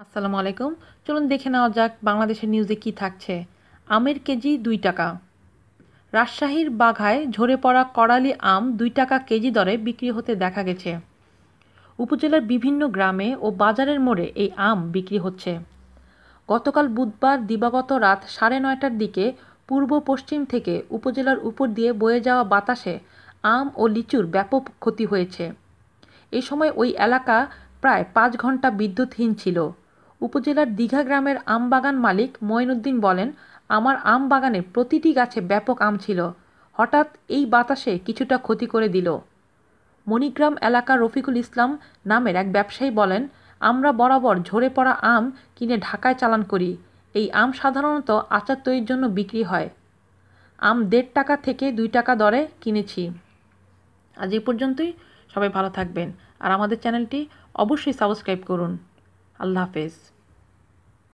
আসসালামু আলাইকুম। চলুন দেখে নেওয়া যাক বাংলাদেশের নিউজে কি থাকছে। আমের কেজি দুই টাকা। রাজশাহীর বাঘায় ঝরে পড়া করালি আম দুই টাকা কেজি দরে বিক্রি হতে দেখা গেছে। উপজেলার বিভিন্ন গ্রামে ও বাজারের মোড়ে এই আম বিক্রি হচ্ছে। গতকাল বুধবার দিবাগত রাত সাড়ে নয়টার দিকে পূর্ব পশ্চিম থেকে উপজেলার উপর দিয়ে বয়ে যাওয়া বাতাসে আম ও লিচুর ব্যাপক ক্ষতি হয়েছে। এই সময় ওই এলাকা প্রায় পাঁচ ঘণ্টা বিদ্যুৎহীন ছিল। উপজেলার দীঘা গ্রামের আম বাগান মালিক মঈনুদ্দিন বলেন, আমার আম বাগানে প্রতিটি গাছে ব্যাপক আম ছিল। হঠাৎ এই বাতাসে কিছুটা ক্ষতি করে দিল। মণিগ্রাম এলাকা রফিকুল ইসলাম নামের এক ব্যবসায়ী বলেন, আমরা বরাবর ঝরে পড়া আম কিনে ঢাকায় চালান করি। এই আম সাধারণত আচার তৈরির জন্য বিক্রি হয়। আম দেড় টাকা থেকে দুই টাকা দরে কিনেছি। আজ এই পর্যন্তই। সবাই ভালো থাকবেন। আর আমাদের চ্যানেলটি অবশ্যই সাবস্ক্রাইব করুন। আল্লাহ হাফেজ